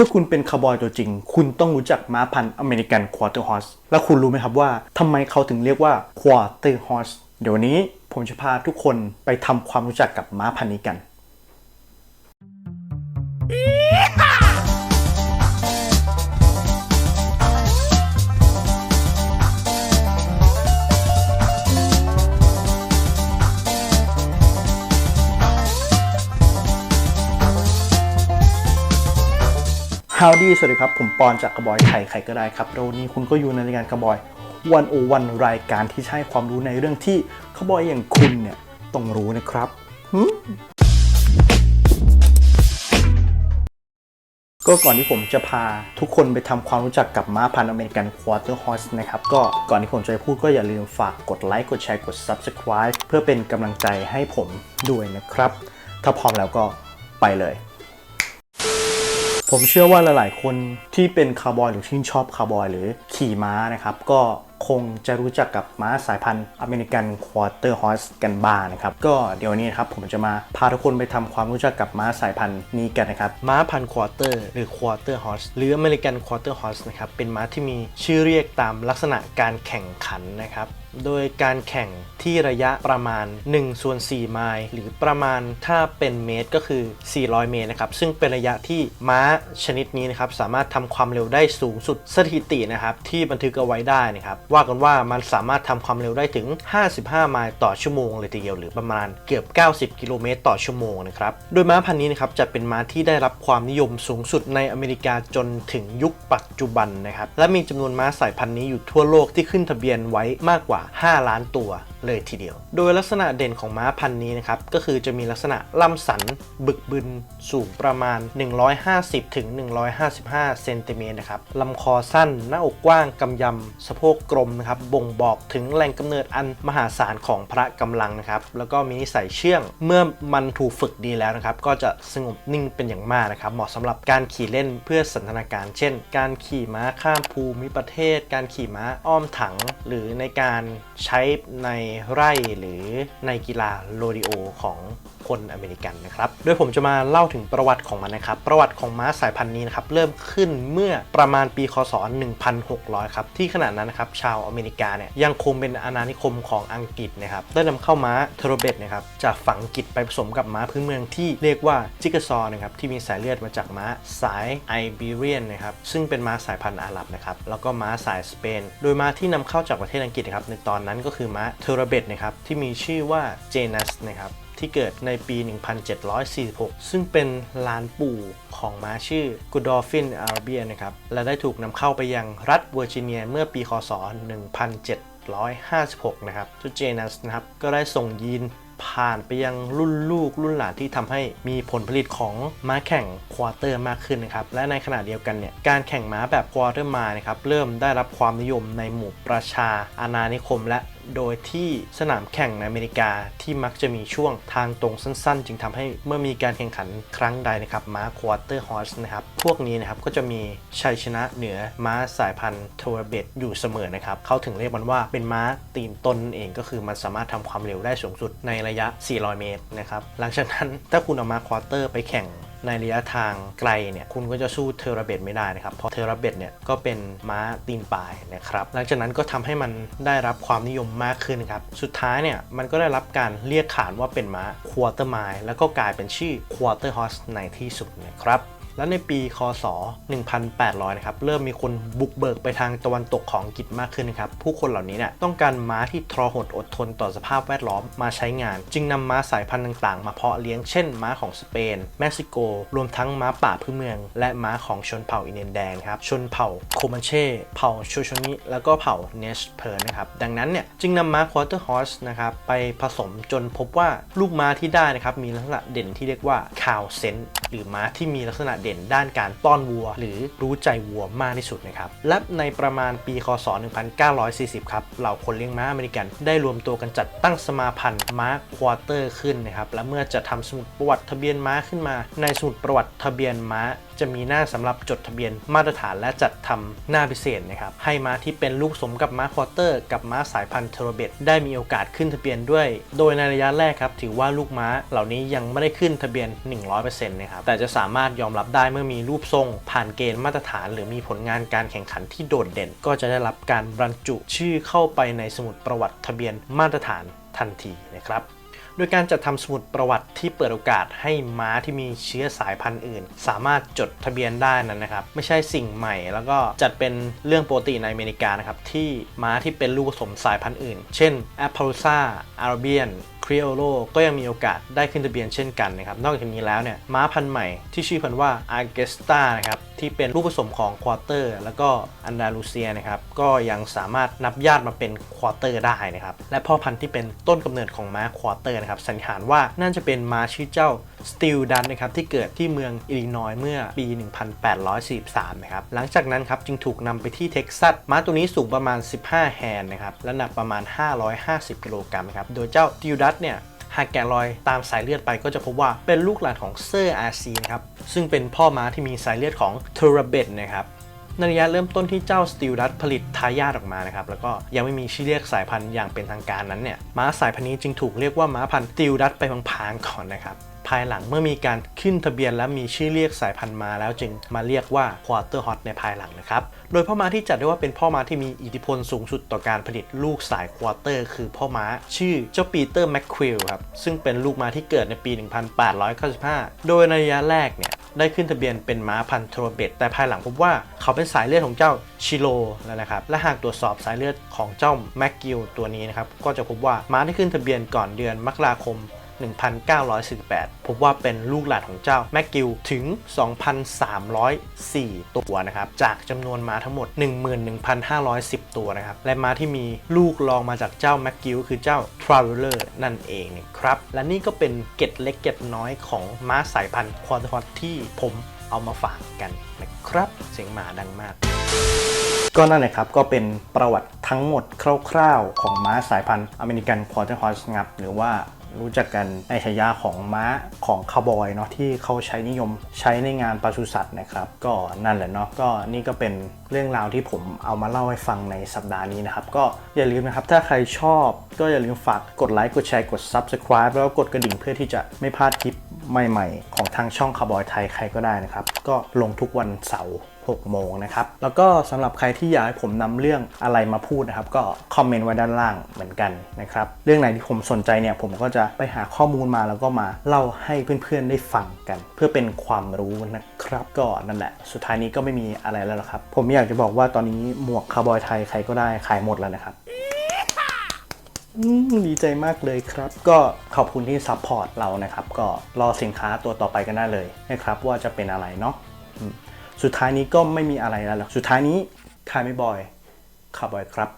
ถ้าคุณเป็นคาวบอยตัวจริง คุณต้องรู้จักม้าพันธุ์อเมริกันควอเตอร์ฮอสและคุณรู้ไหมครับว่าทำไมเขาถึงเรียกว่าควอเตอร์ฮอสเดี๋ยววนนี้ผมจะพาทุกคนไปทำความรู้จักกับม้าพันธุ์นี้กัน Howdy สวัสดีครับ ผมปอนจากกระบอยไทยใครก็ได้ครับแล้ววันนี้คุณก็อยู่ในรายการกระบอยวันโอวันรายการที่ใช้ความรู้ในเรื่องที่กระบอยอย่างคุณเนี่ยต้องรู้นะครับก็ก่อนที่ผมจะพาทุกคนไปทำความรู้จักกับม้าพันธุ์อเมริกันควอเตอร์ฮอสนะครับ ก็ก่อนที่ผมจะพูดก็อย่าลืมฝากกดไลค์กดแชร์กด Subscribe เพื่อเป็นกำลังใจให้ผมด้วยนะครับ ถ้าพร้อมแล้วก็ไปเลย ผมเชื่อว่าหลาย ๆ คนที่เป็นคาวบอยหรือชื่นชอบคาวบอยหรือขี่ม้านะครับ ก็คงจะรู้จักกับม้าสายพันธุ์อเมริกันควอเตอร์ฮอสกันบ้างนะครับ ก็เดี๋ยววนนี้นะครับผมจะมาพาทุกคนไปทำความรู้จักกับม้าสายพันธุ์นี้กันนะครับ ม้าพันธุ์ควอเตอร์หรือควอเตอร์ฮอสหรืออเมริกันควอเตอร์ฮอสนะครับ เป็นม้าที่มีชื่อเรียกตามลักษณะการแข่งขันนะครับ โดยการแข่งที่ระยะประมาณ1ส่วน4ไมล์หรือประมาณถ้าเป็นเมตรก็คือ 400 เมตรนะครับ ซึ่งเป็นระยะที่ม้าชนิดนี้นะครับสามารถทำความเร็วได้สูงสุดสถิตินะครับที่บันทึกเอาไว้ได้นะครับว่ากันว่ามันสามารถทำความเร็วได้ถึง 55 ไมล์ต่อชั่วโมงเลยทีเดียวหรือประมาณเกือบ 90 กิโลเมตรต่อชั่วโมงนะครับโดยม้าพันธุ์นี้นะครับจะเป็นม้าที่ได้รับความนิยมสูงสุดในอเมริกาจนถึงยุคปัจจุบันนะครับและมีจำนวนม้าสายพันธุ์นี้อยู่ทั่วโลกที่ขึ้นทะเบียนไว้มากกว่า5 ล้านตัวเลยทีเดียว โดยลักษณะเด่นของม้าพันธุ์นี้นะครับ ก็คือจะมีลักษณะลำสันบึกบึนสูงประมาณ 150ถึง155เซนติเมตรนะครับลำคอสั้น หน้าอกกว้างกำยำสะโพกกลมนะครับบ่งบอกถึงแหล่งกำเนิดอันมหาศาลของพระกำลังนะครับแล้วก็มีนิสัยเชื่องเมื่อมันถูกฝึกดีแล้วนะครับ ก็จะสงบนิ่งเป็นอย่างมากนะครับ เหมาะสำหรับการขี่เล่นเพื่อสันทนาการ เช่น การขี่ม้าข้ามภูมิประเทศ การขี่ม้าอ้อมถัง หรือในการใช้ในไร่หรือในกีฬาโรดิโอของคนอเมริกันนะครับโดยผมจะมาเล่าถึงประวัติของมันนะครับ ประวัติของม้าสายพันธุ์นี้นะครับเริ่มขึ้นเมื่อประมาณปีคศ 1600 ครับ ที่ขณะนั้นนะครับชาวอเมริกาเนี่ยยังคงเป็นอาณานิคมของอังกฤษนะครับได้นำเข้าม้าเทโรเบตนะครับจากฝั่งอังกฤษไปผสมกับม้าพื้นเมืองที่เรียกว่าจิกซอนะครับที่มีสายเลือดมาจากม้าสายไอบีเรียนนะครับซึ่งเป็นม้าสายพันธุ์อาหรับนะครับแล้วก็ม้าสายสเปน โดยม้าที่นำเข้าจากประเทศอังกฤษนะครับในตอนนั้นก็คือม้าเทโรเบตนะครับที่มีชื่อว่าเจนัสนะครับที่เกิดในปี 1746 ซึ่งเป็นลานปู่ของม้าชื่อ Godolphin Arabia นะครับและได้ถูกนำเข้าไปยังรัฐเวอร์จิเนียเมื่อปีคศ 1756 นะครับเจ้าเจนัสนะครับก็ได้ส่งยีนผ่านไปยังรุ่นลูกรุ่นหลานที่ทำให้มีผลผลิตของม้าแข่งควอเตอร์มากขึ้นนะครับ และในขณะเดียวกันเนี่ยการแข่งม้าแบบควอเตอร์มานะครับเริ่มได้รับความนิยมในหมู่ประชาอาณานิคม และ โดยที่สนามแข่งในอเมริกาที่มักจะมีช่วงทางตรงสั้นๆ จึงทำให้เมื่อมีการแข่งขันครั้งใดนะครับม้าควอเตอร์ฮอสนะครับพวกนี้นะครับก็จะมีชัยชนะเหนือม้าสายพันธุ์โทรเบตอยู่เสมอนะครับเขาถึงเรียกมันว่าเป็นม้าตีนต้นนั่นเองก็คือมันสามารถทำความเร็วได้สูงสุดในระยะ 400 เมตรนะครับหลังจากนั้นถ้าคุณเอามาควอเตอร์ไปแข่ง ในระยะทางไกลเนี่ยคุณก็จะสู้เทอร์ราเบตไม่ได้นะครับ เพราะเทอร์ราเบตเนี่ยก็เป็นม้าตีนปลายนะครับ หลังจากนั้นก็ทำให้มันได้รับความนิยมมากขึ้นครับ สุดท้ายเนี่ยมันก็ได้รับการเรียกขานว่าเป็นม้าควอเตอร์ไมล์แล้วก็กลายเป็นชื่อควอเตอร์ฮอสในที่สุดนะครับ และในปีคศ 1800 นะครับ เริ่มมีคนบุกเบิกไปทางตะวันตกของอังกฤษมากขึ้นนะครับ ผู้คนเหล่านี้เนี่ยต้องการม้าที่ทรหดอดทนต่อสภาพแวดล้อมมาใช้งาน จึงนำม้าสายพันธุ์ต่างๆ มาเพาะเลี้ยง เช่น ม้าของสเปน เม็กซิโก รวมทั้งม้าป่าพื้นเมือง และม้าของชนเผ่าอินเดียนแดงครับ ชนเผ่าโคมันเช่ เผ่าโชโชนิแล้วก็เผ่าเนชเพอร์นะครับ ดังนั้นเนี่ยจึงนำม้าควอเตอร์ฮอสนะครับไปผสมจนพบว่าลูกม้าที่ได้นะครับมีลักษณะเด่นที่เรียกว่าคาวเซน หรือม้าที่มีลักษณะเด่นด้านการต้อนวัว หรือรู้ใจวัวมากที่สุดนะครับและในประมาณปีคศ 1940 ครับเหล่าคนเลี้ยงม้าอเมริกัน ได้รวมตัวกันจัดตั้งสมาพันธ์ม้าควอเตอร์ขึ้นนะครับและเมื่อจะทำสมุดประวัติทะเบียนม้าขึ้นมา ในสมุดประวัติทะเบียนม้า จะมีหน้าสำหรับจดทะเบียนมาตรฐานและจัดทำหน้าพิเศษนะครับให้ม้าที่เป็นลูกสมกับม้าควอเตอร์ กับม้าสายพันธุ์เทโรเบตได้มีโอกาสขึ้นทะเบียนด้วย โดยในระยะแรกครับถือว่าลูกม้าเหล่านี้ยังไม่ได้ขึ้นทะเบียน 100%นะครับแต่จะสามารถยอมรับได้เมื่อมีรูปทรง ผ่านเกณฑ์มาตรฐาน หรือมีผลงานการแข่งขันที่โดดเด่น ก็จะได้รับการบรรจุชื่อเข้าไปในสมุดประวัติทะเบียนมาตรฐานทันทีนะครับ โดยการจัดทำสมุดประวัติที่เปิดโอกาสให้ม้าที่มีเชื้อสายพันธุ์อื่น สามารถจดทะเบียนได้นั้นนะครับ ไม่ใช่สิ่งใหม่ แล้วก็จัดเป็นเรื่องปกติในอเมริกานะครับที่ม้าที่เป็นลูกผสมสายพันธุ์อื่น เช่น a p p a l u s a Arabian ครีโอโลก็ยังมีโอกาสได้ขึ้นทะเบียนเช่นกันนะครับ นอกจากนี้แล้วเนี่ยม้าพันธุ์ใหม่ที่ชื่อพันธุ์ว่า a g e s t a นะครับ ที่เป็นลูกผสมของควอเตอร์แล้วก็อันดาลูเซียนะครับก็ยังสามารถนับญาติมาเป็นควอเตอร์ได้นะครับและพ่อพันธุ์ที่เป็นต้นกำเนิดของม้าควอเตอร์นะครับสันนิษฐานว่าน่าจะเป็นม้าชื่อเจ้าสติลดันนะครับที่เกิดที่เมืองอิลลินอยส์เมื่อปี 1843 นะครับหลังจากนั้นครับจึงถูกนำไปที่เท็กซัสม้าตัวนี้สูงประมาณ 15 แฮนด์นะครับและหนักประมาณ 550 กิโลกรัมครับโดยเจ้าสติลดันเนี่ย หากแกะรอยตามสายเลือดไปก็จะพบว่าเป็นลูกหลานของเซอร์อาซีนครับ ซึ่งเป็นพ่อม้าที่มีสายเลือดของเทราเบตนะครับในระยะเริ่มต้นที่เจ้าสติลดัตผลิตทายาทออกมานะครับแล้วก็ยังไม่มีชื่อเรียกสายพันธุ์อย่างเป็นทางการนั้นเนี่ยม้าสายพันธุ์นี้จึงถูกเรียกว่าม้าพันธุ์สติลดัตไปพลางๆก่อนนะครับ ภายหลังเมื่อมีการขึ้นทะเบียนและมีชื่อเรียกสายพันธุ์มาแล้วจึงมาเรียกว่าควอเตอร์ฮอตในภายหลังนะครับ โดยพ่อม้าที่จัดได้ว่าเป็นพ่อม้าที่มีอิทธิพลสูงสุดต่อการผลิตลูกสายควอเตอร์คือพ่อม้า ชื่อเจ้าปีเตอร์แมคควิลครับ ซึ่งเป็นลูกม้าที่เกิดในปี 1895 โดยในระยะแรกเนี่ยได้ขึ้นทะเบียนเป็นม้าพันธุ์โทรเบตแต่ภายหลังพบว่าเขาเป็นสายเลือดของเจ้าชิโลแล้วนะครับ และหากตรวจสอบสายเลือดของเจ้าแมคกิลตัวนี้นะครับ ก็จะพบว่าม้าที่ขึ้นทะเบียนก่อนเดือนมกราคม 1948 พบว่าเป็นลูกหลานของเจ้าแมกกิลถึง 2,304 ตัวนะครับ จากจำนวนม้าทั้งหมด 11,510 ตัวนะครับ และม้าที่มีลูกรองมาจากเจ้าแมกกิลคือเจ้าทราเวลเลอร์นั่นเองนะครับ และนี่ก็เป็นเก็ดเล็กเก็ดน้อยของม้าสายพันธุ์ควอเตอร์ฮอตที่ผมเอามาฝากกันนะครับ เสียงหมาดังมากก็นั่นแหละครับ ก็เป็นประวัติทั้งหมดคร่าวๆ ของม้าสายพันธุ์อเมริกันควอเตอร์ฮอสงับ หรือว่า รู้จักกันในฉายาของม้าของคาวบอยเนาะที่เขาใช้นิยมใช้ในงานปศุสัตว์นะครับ ก็นั่นแหละเนาะก็นี่ก็เป็นเรื่องราวที่ผมเอามาเล่าให้ฟังในสัปดาห์นี้นะครับ ก็อย่าลืมนะครับ ถ้าใครชอบก็อย่าลืมฝากกดไลค์กดแชร์กด Subscribe แล้วก็กดกระดิ่งเพื่อที่จะไม่พลาดคลิป ใหม่ๆ ของทางช่องคาร์บอยไทยใครก็ได้นะครับ ก็ลงทุกวันเสาร์6โมงนะครับ แล้วก็สำหรับใครที่อยากให้ผมนำเรื่องอะไรมาพูดนะครับ ก็คอมเมนต์ไว้ด้านล่างเหมือนกันนะครับ เรื่องไหนที่ผมสนใจเนี่ยผมก็จะไปหาข้อมูลมาแล้วก็มาเล่าให้เพื่อนๆได้ฟังกัน เพื่อเป็นความรู้นะครับ ก็นั่นแหละ สุดท้ายนี้ก็ไม่มีอะไรแล้วครับ ผมอยากจะบอกว่าตอนนี้หมวกคาร์บอยไทยใครก็ได้ขายหมดแล้วนะครับ ดีใจมากเลยครับ ก็ขอบคุณที่ซัพพอร์ตเรานะครับ ก็รอสินค้าตัวต่อไปกันได้เลยนะครับ ว่าจะเป็นอะไรเนาะสุดท้ายนี้ก็ไม่มีอะไรแล้วหรอกสุดท้ายนี้คายไม่บอยคาร์บอยครับ